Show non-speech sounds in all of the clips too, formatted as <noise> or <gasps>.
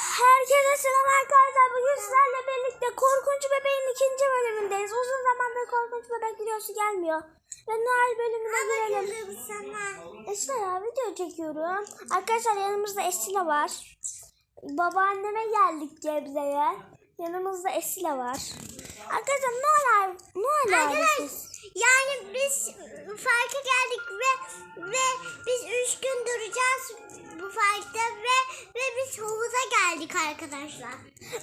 Herkese selam arkadaşlar. Bugün sizlerle birlikte Korkunç Bebeğin ikinci bölümündeyiz. Uzun zamandır Korkunç Bebek videosu gelmiyor. Ve Noel bölümüne girelim. Esra ya video çekiyorum. Arkadaşlar yanımızda Esila var. Babaanneme geldik Gebze'ye. Yanımızda Esila var. Arkadaşlar Noel Noel Arkadaşlar abisi. yani biz farka geldik ve ve biz üç gün duracağız bu farkta ve ve biz havuza geldik arkadaşlar.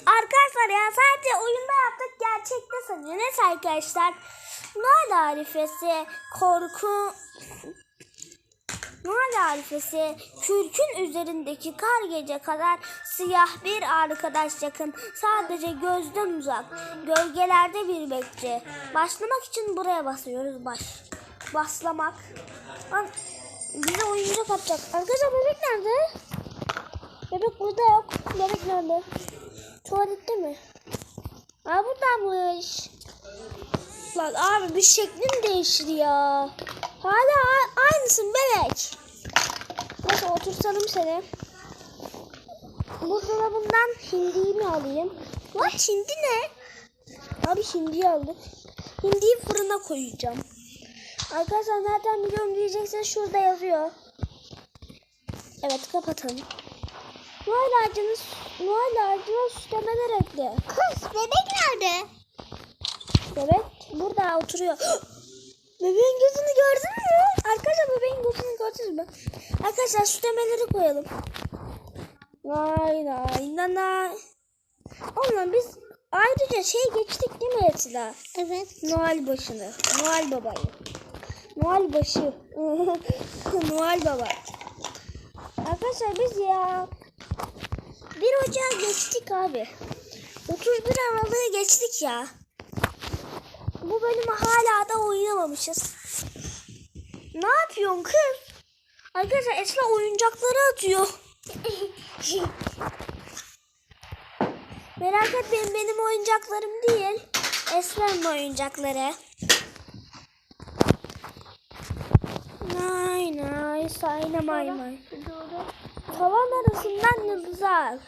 Arkadaşlar ya sadece oyunda yaptık gerçekte sanıyor. Neyse arkadaşlar. Noel arifesi korku Noel arifesi kürkün üzerindeki kar gece kadar siyah bir arkadaş yakın. Sadece gözden uzak. Gölgelerde bir bekçi. Başlamak için buraya basıyoruz. Baş. Baslamak. Lan, bize oyuncak atacak. Arkadaşlar bebek nerede? Bebek burada yok. Bebek nerede? Tuvalette mi? Aa buradaymış. Lan abi bir şeklin değişti ya. Hala aynısın bebek. Neyse oturtalım seni. Buzdolabından hindiyi mi alayım? Lan hindi ne? Abi hindiyi aldık. Hindiyi fırına koyacağım. Arkadaşlar nereden biliyorum diyeceksen şurada yazıyor. Evet kapatalım. Noel ağacını, Noel ağacına süslemeler ekle. Kız bebek nerede? Bebek burada oturuyor. <gasps> Bebeğin gözünü gördün mü? Arkadaşlar bebeğin gözünü gördünüz mü? Arkadaşlar süslemeleri koyalım. Vay vay nanay. Oğlum biz ayrıca şey geçtik değil mi Esra? Evet. Noel başını. Noel babayı. Noel başı. <laughs> Noel baba. Arkadaşlar biz ya bir Ocağı geçtik abi. 31 Aralık'ı geçtik ya. Bu bölümü hala da oynamamışız. Ne yapıyorsun kız? Arkadaşlar Esra oyuncakları atıyor. Merak etmeyin benim oyuncaklarım değil. Esra'nın oyuncakları. Nay nay sayna may may. Tavan arasından yıldızlar.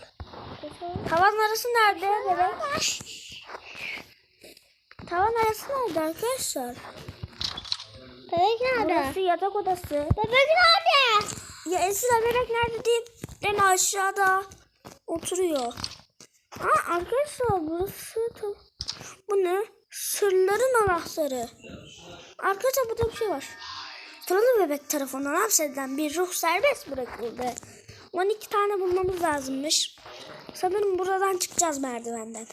Tavan arası nerede bebek? Tavan arası nerede arkadaşlar? Bebek nerede? Burası yatak odası. Bebek nerede? Ya Esra bebek nerede deyip en aşağıda oturuyor. Aa arkadaşlar burası. Bu ne? Sırların anahtarı. Arkadaşlar burada bir şey var. Sıralı bebek tarafından hapsedilen bir ruh serbest bırakıldı. 12 tane bulmamız lazımmış. Sanırım buradan çıkacağız merdivenden.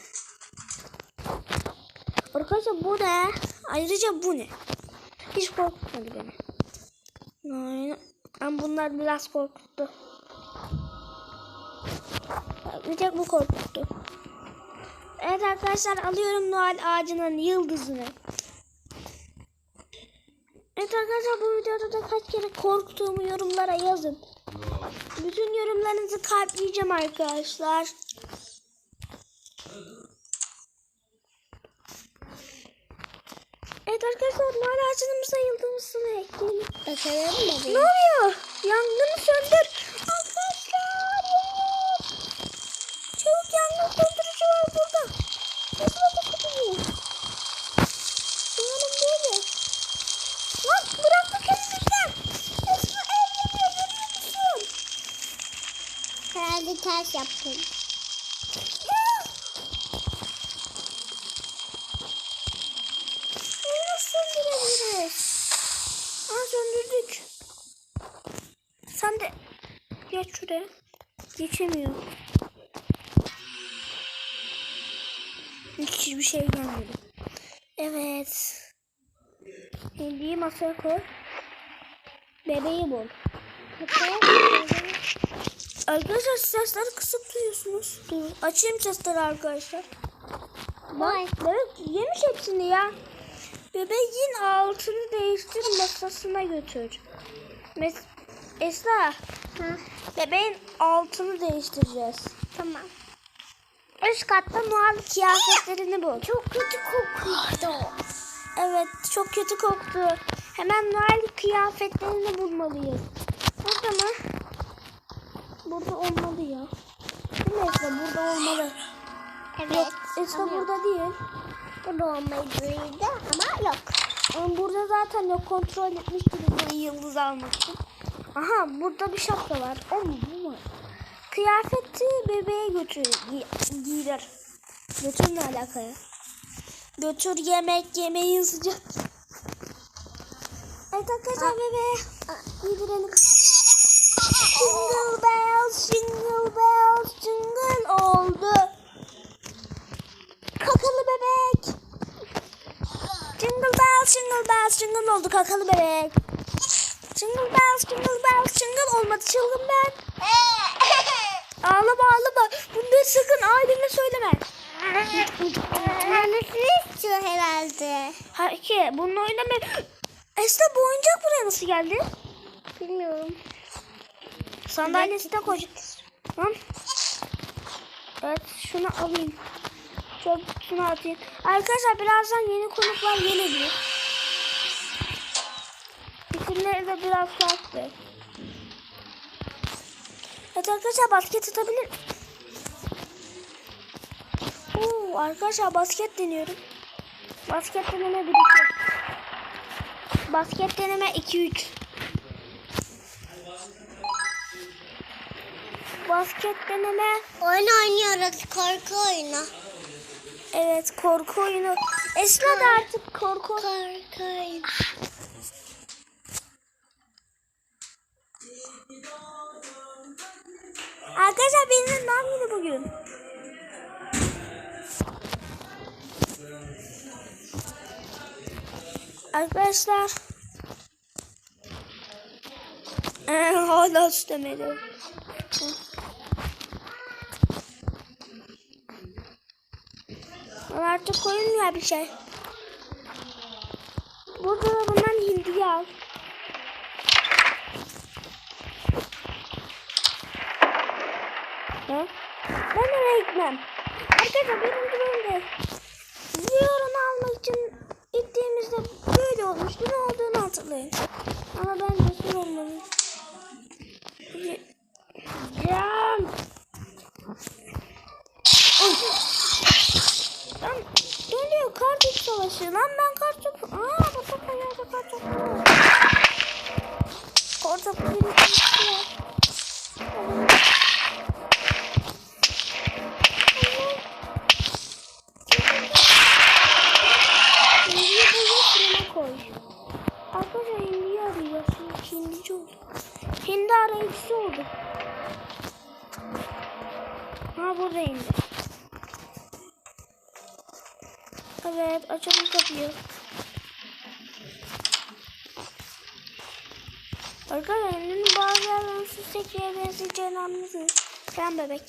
Arkadaşlar bu ne? Ayrıca bu ne? Hiç korkutmadı beni. Aynen. Ama bunlar biraz korkuttu. Bir tek bu korkuttu. Evet arkadaşlar alıyorum Noel ağacının yıldızını. Evet arkadaşlar bu videoda da kaç kere korktuğumu yorumlara yazın. Bütün yorumlarınızı kalpleyeceğim arkadaşlar. Evet arkadaşlar Noel ağacımıza yıldızını ekleyelim. Bakalım Ne bebeği. oluyor? Yangını söndür. Arkadaşlar. Çabuk yangın söndürücü var burada. Nasıl bakabiliyor? Sanırım böyle. Lan bıraktık elimizden. Esma el yanıyor görüyor musun? Herhalde ters yaptım. Bunu nasıl söndürebiliriz? Aa söndürdük. Sen de geç şuraya. Geçemiyor. Hiçbir şey gelmedi. Evet. Hendiyi masaya koy. Bebeği bul. Arkadaşlar sesleri kısık duyuyorsunuz. Dur. Açayım sesleri arkadaşlar. Vay. Bebek yemiş hepsini ya. Bebeğin altını değiştir masasına götür. Mes Esra, Ha, bebeğin altını değiştireceğiz. tamam. Üst katta Noel kıyafetlerini bul. Çok kötü kokuyordu. Evet, çok kötü koktu. Hemen Noel kıyafetlerini bulmalıyız. Burada mı? Burada olmalı ya. Ne Esra? burada. Evet. Yok Esra ama burada değil. Burada olmalıydı ama yok. Ama burada zaten yok kontrol etmiştim bu yıldız almak için. Aha burada bir şapka var. O mu bu mu? Kıyafeti bebeğe götür gi- giydir. Götür ne alaka ya? Götür yemek yemeğin sıcak. Evet arkadaşlar bebeğe giydirelim. Jingle bells, jingle bells, jingle oldu. Kakalı bebek. Jingle bells, jingle bells, jingle oldu kakalı bebek. Jingle bells, jingle bells, jingle olmadı çılgın ben. <laughs> Ağlama ağlama. Bunu sakın ailene söyleme. Annesini istiyor herhalde. Hayır, bununla oynama. Esra bu oyuncak buraya nasıl geldi? Bilmiyorum. Sandalyesine koy. Tamam. Evet şunu alayım. Çöp şunu atayım. Arkadaşlar birazdan yeni konuklar gelebilir. İsimleri de biraz farklı. Evet arkadaşlar basket atabilir. Oo, arkadaşlar basket deniyorum. Basket deneme 1 2. Basket deneme 2 3. Basket deneme. Oyun oynuyoruz korku oyunu. Evet korku oyunu. Esra da artık korku. Korku oyunu. Bugün. Arkadaşlar. Ee, hala süslemedi. Bana artık koyulmuyor bir şey. Burada da bundan hindiyi al. Ha? Gitmem? Arkadaşlar birinci bölümde Ziyarını almak için gittiğimizde böyle olmuştu. Ne olduğunu hatırlayın. Ama ben cesur olmalıyım. Evet açalım kapıyı. Arkadaşlar hindinin bazı yerden su sekiye benzeyeceğini anlıyorsunuz. Ben bebek.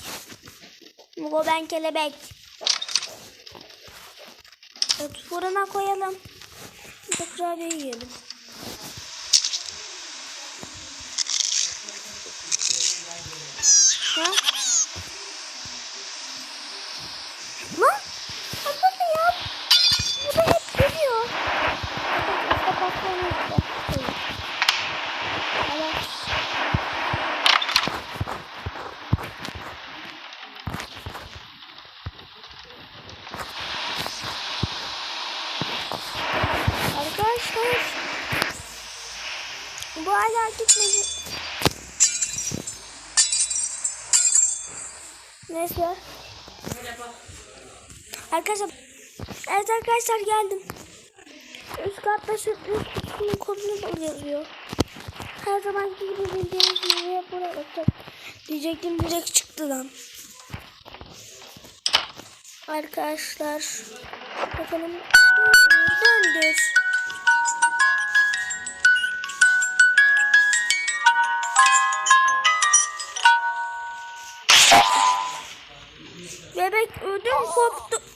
Mugo ben kelebek. Evet, fırına koyalım. Kurabiye yiyelim. Ha? Lan! Hakikaten ya. Bu da hep geliyor. İşte patlamış işte. Evet. Arkadaşlar bu hala gitmedi. Neyse. Arkadaşlar Evet arkadaşlar geldim. Üst katta sürpriz kutusunun kodunu yazıyor. Her zamanki gibi bildiğiniz gibi buraya bakacak. Diyecektim direkt çıktı lan. Arkadaşlar bakalım döndür. Bebek ödüm koptu.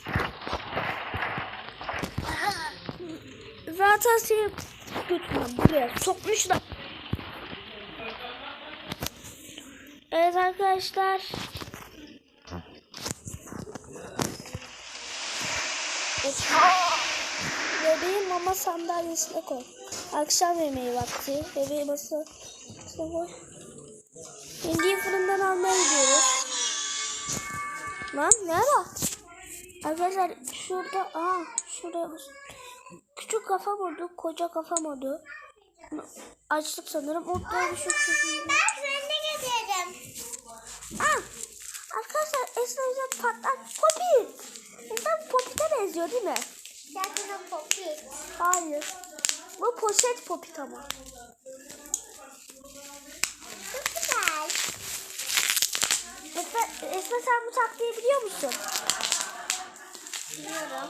Zaten seni götürmem buraya sokmuşlar. Evet arkadaşlar. Bebeği mama sandalyesine koy. Akşam yemeği vakti. Bebeği masa koy. Hindiyi fırından almaya gidiyoruz. Lan ne ara? Arkadaşlar şurada aa şuraya bas. Küçük kafa modu, koca kafa modu. Açtık sanırım. Ortaya düşük sözü. Ben seni de getirdim. Aa, arkadaşlar Esra bize patlak Poppy. Esra Poppy'de benziyor değil mi? Zaten o popit. Hayır. Bu poşet Poppy tamam. Çok güzel. Esra, Esra sen bu taktiği biliyor musun? Biliyorum.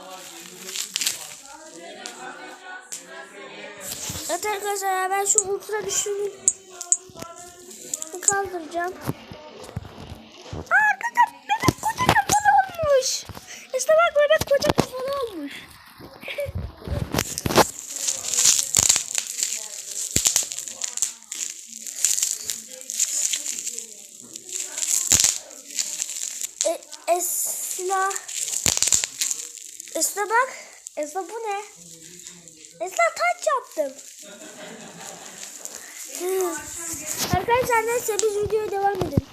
Evet arkadaşlar ben şu ultra düşürü kaldıracağım. Arkadaşlar bebek koca kafalı olmuş. İşte bak bebek koca kafalı olmuş. <laughs> e, Esra bak. Esra bu ne? Esra taç yaptım. Arkadaşlar neyse biz videoya devam edelim.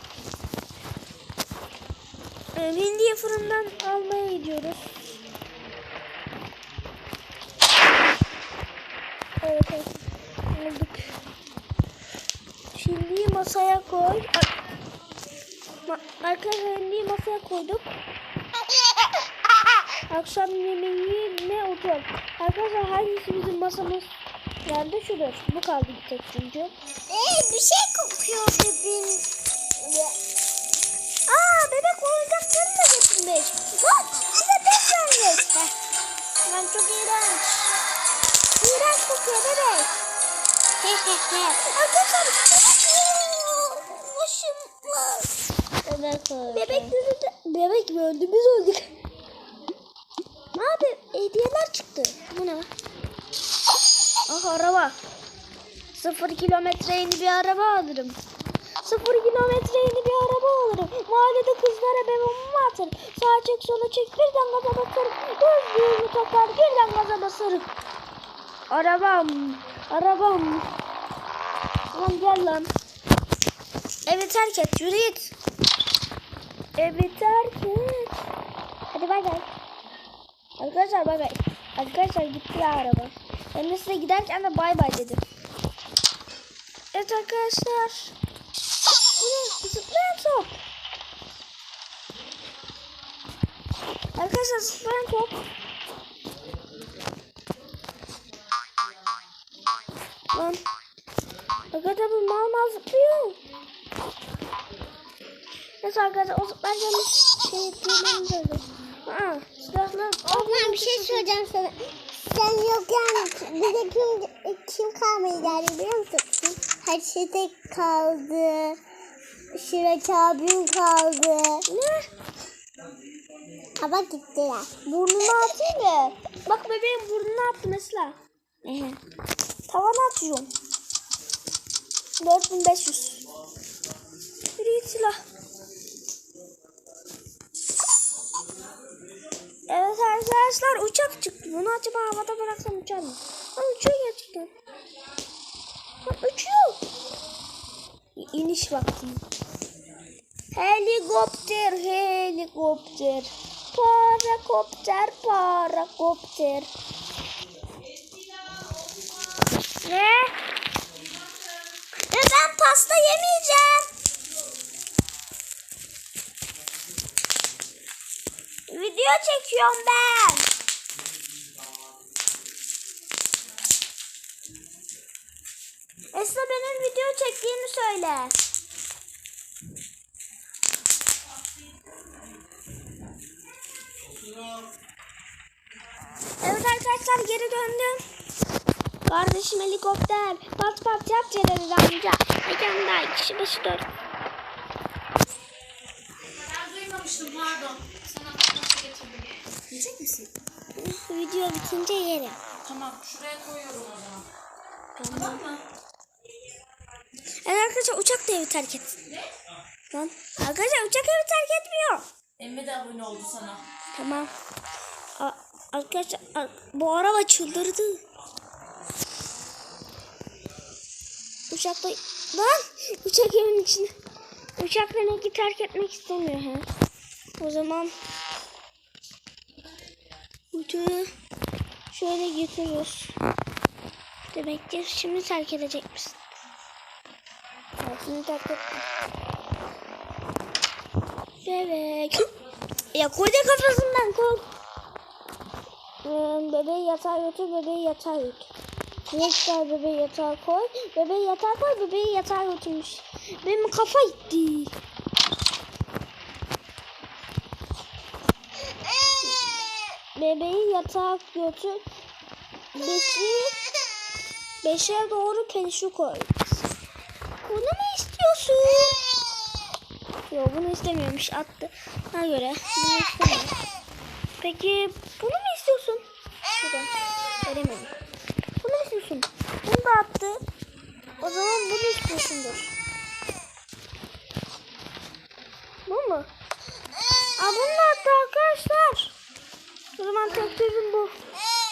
Ee, Hindiye fırından almaya gidiyoruz. Evet, evet. Aldık. Hindiyi masaya koy. Arkadaşlar hindiyi masaya koyduk. Akşam yemeği ne otur? Arkadaşlar hangisi bizim masamız? Nerede şudur. Bu kaldı bir tek çünkü. Ee, bir şey kokuyor bebeğin. Aa bebek oyuncaklarını da getirmiş. Bak bize pet vermiş. Lan çok iğrenç. İğrenç kokuyor bebek. <laughs> Arkadaşlar başım var. Bebek. Bebek yüzünde. Bebek mi öldü biz öldük. Abi hediyeler çıktı. Bu ne? Ah araba. Sıfır kilometre yeni bir araba alırım. Sıfır kilometre yeni bir araba alırım. Mahallede kızlara babamı atarım. Sağa çek sola çek birden gaza basarım. Gözlüğümü takar birden gaza basarım. Arabam. Arabam. Lan gel lan. Evi terk et yürü git. Evi terk et. Hadi bay bay. Arkadaşlar bay. Arkadaşlar gitti ya araba. Ben de size giderken de bay bay dedim. Evet arkadaşlar. Bu ne? Zıplayan top. Arkadaşlar zıplayan top. Lan. Arkadaşlar bu mal mal zıplıyor. Neyse arkadaşlar o zıplayacağımız şey öyle. Aa silahlar. Ben bir şey söyleyeceğim sana. Sen yokken bize kim, kim kalmayı geldi biliyor musun? Haçete kaldı. Şirak abim kaldı. Ne? Ha bak gittiler. Burnunu atayım da. Bak bebeğim burnunu attı mesela. Tavana atıyorum. 4500. Yürü git silah. Evet arkadaşlar uçak çıktı. Bunu acaba havada bıraksam uçar mı? Lan uçuyor gerçekten. Lan uçuyor. İniş vakti. Helikopter, helikopter. Parakopter, parakopter. Ne? Ve ben pasta yemeyeceğim. Video çekiyorum ben. Esra benim video çektiğimi söyle. Evet arkadaşlar geri döndüm. Kardeşim helikopter. Pat pat yap Celal amca. Mekanda kişi başı dört. Ben duymamıştım pardon. Yiyecek misin? Video bitince yerim. Tamam şuraya koyuyorum o zaman. Tamam mı? Evet arkadaşlar uçak da evi terk et. Lan arkadaşlar uçak evi terk etmiyor. Emre de abone oldu sana. Tamam. A- arkadaşlar bu araba çıldırdı. Uçakta lan uçak evin içine. Uçak ki terk etmek istemiyor ha. O zaman ucu şöyle götürürüz. Demek ki şimdi terk edecek misin? Evet, şimdi terk ettim. Bebek. ya koca kafasından kork. Ee, bebeği yatağa götür, bebeği yatağa götür. Neyse bebeği yatağa koy. Bebeği yatağa koy, bebeği yatağa götürmüş. Benim kafa gitti. Bebeği yatağa götür. Beşi, beşe doğru pelişi koy. Bunu mu istiyorsun? Yok bunu istemiyormuş attı. Ha göre. Peki bunu mu istiyorsun? Şuradan veremedim. Bunu istiyorsun? Bunu da attı. O zaman bunu istiyorsundur. Bu mu? Aa bunu da attı arkadaşlar. O zaman tek çözüm bu.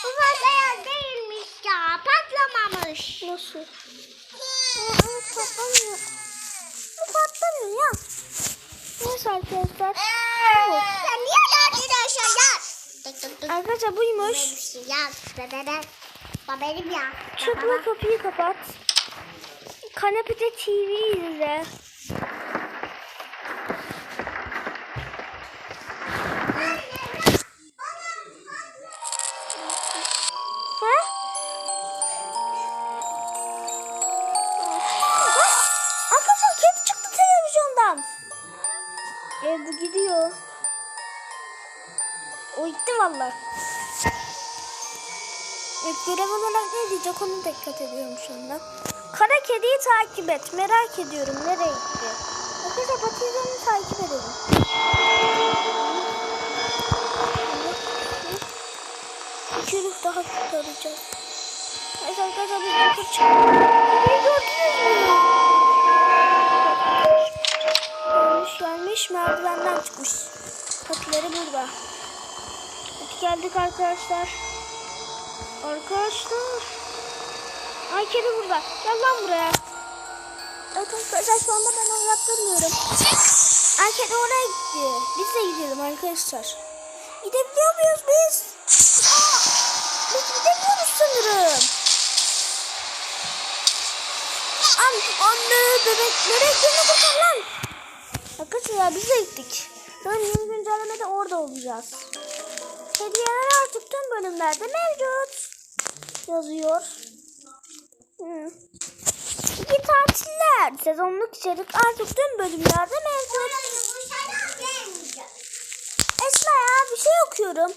Bu patlayan değilmiş ya. Patlamamış. Nasıl? Aa, patlamıyor. Bu patlamıyor ya. Neyse arkadaşlar. Bu. Sen niye arkadaşlar ya? Arkadaşlar buymuş. Ya bebebe. Ya. Çıkma kapıyı kapat. Kanepede TV izle. E bu gidiyor. O gitti vallahi. İlk E, görev olarak ne diyecek onu dikkat ediyorum şu anda. Kara kediyi takip et. Merak ediyorum nereye gitti. Arkadaşlar patizlerini takip edelim. Yürüyüş daha kurtaracağız. Evet arkadaşlar biz yukarı çıkıyoruz. Gelmiş merdivenden çıkmış. Patileri burada. Hadi geldik arkadaşlar. Arkadaşlar. Ay kedi burada. Gel lan buraya. Evet arkadaşlar şu anda ben oynattırmıyorum. Ay kedi oraya gitti. Biz de gidelim arkadaşlar. Gidebiliyor muyuz biz? Aa, biz gidemiyoruz sanırım. An anne bebeklere gene kurtar lan. Arkadaşlar biz de gittik. Sanırım yeni güncellemede orada olacağız. Hediyeler artık tüm bölümlerde mevcut. Yazıyor. Hı. İyi tatiller. Sezonluk içerik artık tüm bölümlerde mevcut. Esma ya bir şey okuyorum.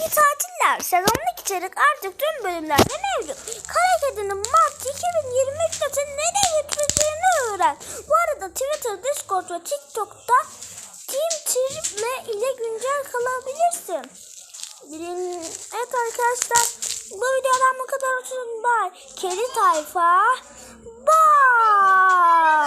İyi tatiller. Sezonluk içerik artık tüm bölümlerde mevcut. Kara Kedi'nin Mart 2023 yılında nereye getireceğini öğren. Bu arada Twitter, Discord ve TikTok'ta Team Trip'le ile güncel kalabilirsin. Evet arkadaşlar bu videodan bu kadar olsun. Bye. Kedi tayfa. Bye.